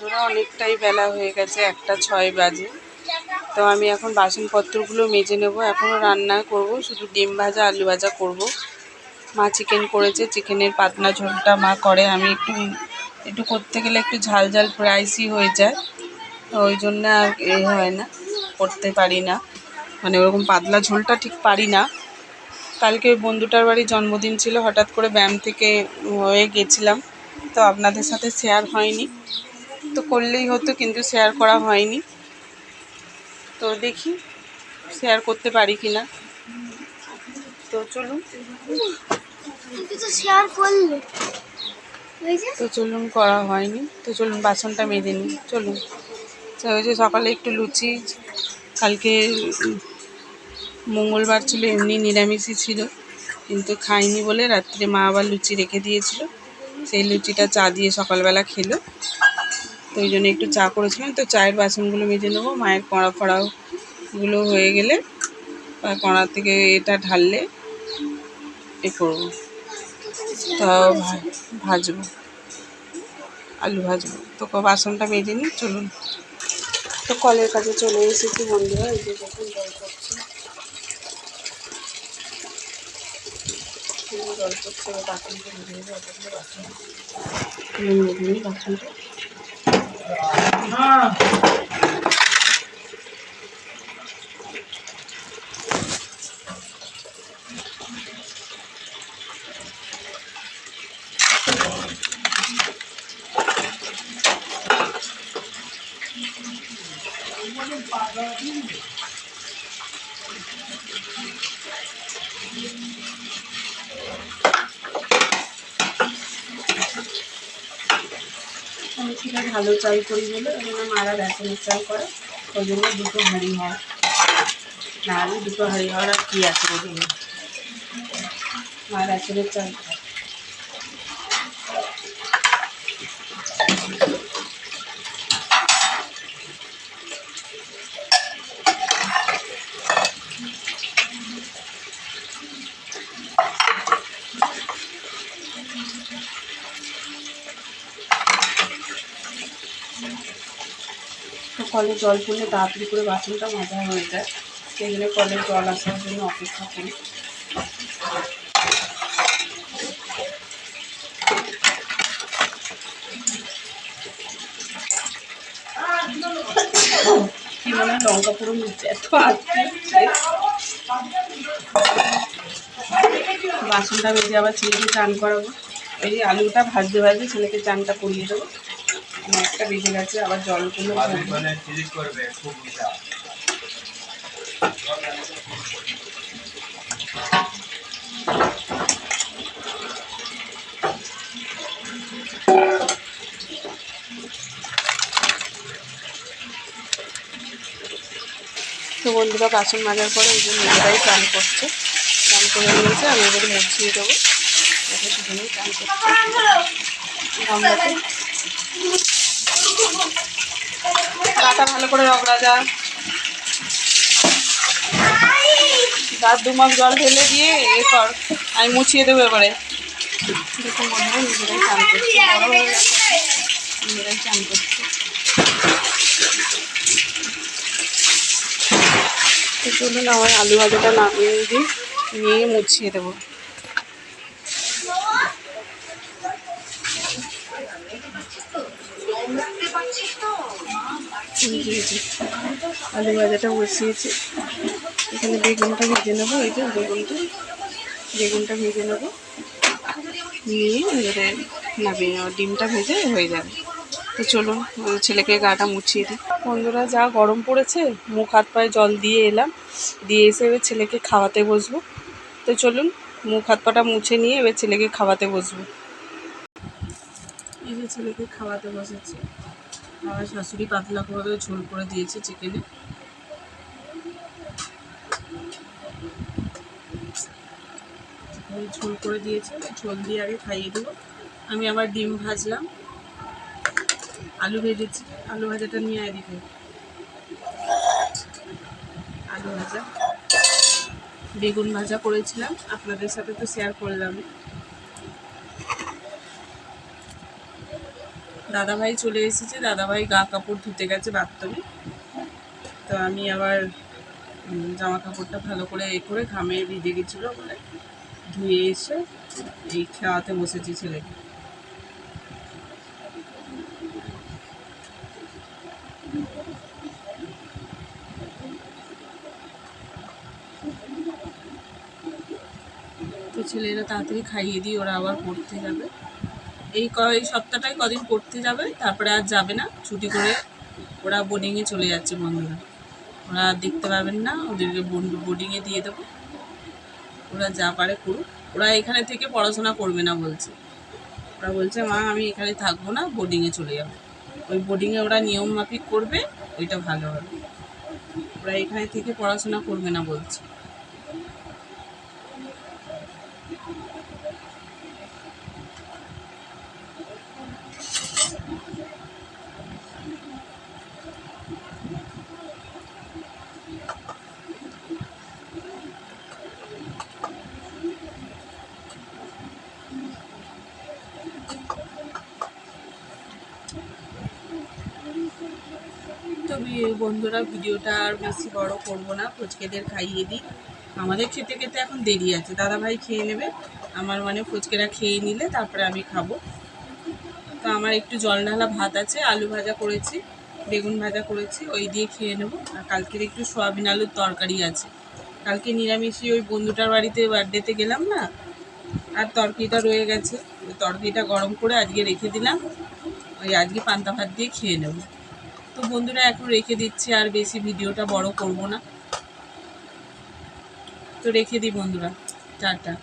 বন্ধুরা অনেকটাই বেলা হয়ে গেছে, একটা ছয় বাজে। তো আমি এখন বাসনপত্রগুলো মেজে নেব। এখনও রান্না করব, শুধু ডিম ভাজা, আলু ভাজা করব। মা চিকেন করেছে চিকেনের পাতলা ঝোলটা মা করে। আমি একটু একটু করতে গেলে একটু ঝাল ঝাল প্রাইসই হয়ে যায়। ওই জন্য আর এ হয় না, করতে পারি না। মানে ওরকম পাতলা ঝোলটা ঠিক পারি না। কালকে ওই বন্ধুটার বাড়ি জন্মদিন ছিল, হঠাৎ করে ব্যায়াম থেকে হয়ে গেছিলাম। তো আপনাদের সাথে শেয়ার হয়নি। তো করলেই হতো কিন্তু শেয়ার করা হয়নি। তো দেখি শেয়ার করতে পারি কি না তো চলুন। তো শেয়ার করলি। তো চলুন করা হয়নি। তো চলুন বাসনটা মেজে নিই। চলুন। ওই যে সকালে একটু লুচি কালকে মঙ্গলবার ছিল এমনি নিরামিষই ছিল কিন্তু খাইনি বলে রাত্রে মা আবার লুচি রেখে দিয়েছিল। সেই লুচিটা চা দিয়ে সকালবেলা খেলো। তো ওই জন্য একটু চা করেছিলাম। তো চায়ের বাসনগুলো মেজে নেব, মায়ের কড়া ফড়াগুলো হয়ে গেলে বা কড়া থেকে এটা ঢাললে এ করব। তো ভা- ভাজবো, আলু ভাজবো। তো বাসনটা মেজে নিই, চলুন। তো কলের কাছে চলে এসেছি বন্ধুরা, এই যে দেখুন, জল করছে জল করছে বাসনটা মেজে নেব অতগুলো বাসন। আমি মেজে নিই বাসনটা সেটা ভালো চাল করি বলে ওই জন্য মারা বেসনের চাল করে, ওই জন্য দুটো হাঁড়ি হয়। না দুটো হাঁড়ি হওয়ার আর কী আছে বলুন? মা বেসনের চাল কলে জল পড়লে তাড়াতাড়ি করে বাসনটা মাজা হয়ে যায়। সেই জন্য কলের জল আসার জন্য অপেক্ষা করি। লঙ্কা পুরো এত বাসনটা বেজে আবার ছেলেকে চান করাবো। এই আলুটা ভাজতে ভাজতে ছেলেকে চানটা করিয়ে দেবো। একটা বেজে গেছে আবার জল মানে করবে খুব তো বন্ধুরা বাসন মাজার পরে এই যে নিজেরাই চান করছে। চান করে নিয়েছে আমি এবারে মুছিয়ে দেবো। দুজনেই চান করছে। গামলাতে ভালো করে রগড়া যা। গার দু মাস জল ঢেলে দিয়ে এ আমি মুছিয়ে দেবো এবারে। দেখুন বন্ধুরা নিজেরাই চান করছে। গেছে। নিজেরাই চান করছে। চলুন আমার আলু ভাজাটা নামিয়ে দিই, নিয়ে মুছিয়ে দেবো। যে, আলু ভাজাটা বসিয়েছি। এখানে বেগুনটা ভেজে নেব এই যে বেগুনটা। বেগুনটা ভেজে নেব। নিয়ে এবারে নামিয়ে ডিমটা ভেজে হয়ে যাবে। তো চলুন ছেলেকে গাটা মুছিয়ে দিই। বন্ধুরা যা গরম পড়েছে মুখ হাত পায়ে জল দিয়ে এলাম। দিয়ে এসে এবার ছেলেকে খাওয়াতে বসবো। তো চলুন মুখ হাত পাটা মুছে নিয়ে এবার ছেলেকে খাওয়াতে বসবো। এই যে ছেলেকে খাওয়াতে বসেছি। আমার শাশুড়ি পাতলা করে ঝোল করে দিয়েছে চিকেনে ঝোল করে দিয়েছে ঝোল দিয়ে আগে খাইয়ে দেবো। আমি আবার ডিম ভাজলাম। আলু ভেজেছি। আলু ভাজাটা নিয়ে আয় দিকে আলু ভাজা। বেগুন ভাজা করেছিলাম। আপনাদের সাথে তো শেয়ার করলাম দাদাভাই চলে এসেছে, দাদাভাই গা কাপড় ধুতে গেছে বাথরুমে। তো আমি আবার জামা কাপড়টা ভালো করে এ করে ঘামে ভিজে গেছিল বলে ধুয়ে এসে এই খাওয়াতে বসেছি ছেলেকে। তো ছেলেরা তাড়াতাড়ি খাইয়ে দিই ওরা আবার পড়তে যাবে। এই ক এই সপ্তাহটায় কদিন পড়তে যাবে, তারপরে আর যাবে না। ছুটি করে ওরা বোর্ডিংয়ে চলে যাচ্ছে বন্ধুরা। ওরা দেখতে পাবেন না, ওদেরকে বোর্ডিংয়ে দিয়ে দেবো। ওরা যা পারে করুক। ওরা এখানে থেকে পড়াশোনা করবে না বলছে। ওরা বলছে, মা, আমি এখানে থাকব না বোর্ডিংয়ে চলে যাব। ওই বোর্ডিংয়ে ওরা নিয়ম মাফিক করবে, ওইটা ভালো হবে। ওরা এখানে থেকে পড়াশোনা করবে না বলছে তো বি- বন্ধুরা, ভিডিওটা আর বেশি বড় করব না। ফুচকেদের খাইয়ে দিই। আমাদের খেতে খেতে এখন দেরি আছে। দাদাভাই খেয়ে নেবে। আমার মানে ফুচকেরা খেয়ে নিলে তারপরে আমি খাব। তো আমার একটু জল ঢালা ভাত আছে, আলু ভাজা করেছি, বেগুন ভাজা করেছি, ওই দিয়ে খেয়ে নেব। আর কালকের একটু সোয়াবিন আলুর তরকারি আছে। কালকে নিরামিষই ওই বন্ধুটার বাড়িতে বার্থডেতে গেলাম না? আর তরকারিটা রয়ে গেছে। তরকারিটা গরম করে আজকে রেখে দিলাম। ওই আজকে পান্তা ভাত দিয়ে খেয়ে নেব। তো বন্ধুরা, এখন রেখে দিচ্ছি আর বেশি ভিডিওটা বড় করব না। তো রেখে দিই বন্ধুরা, টাটা।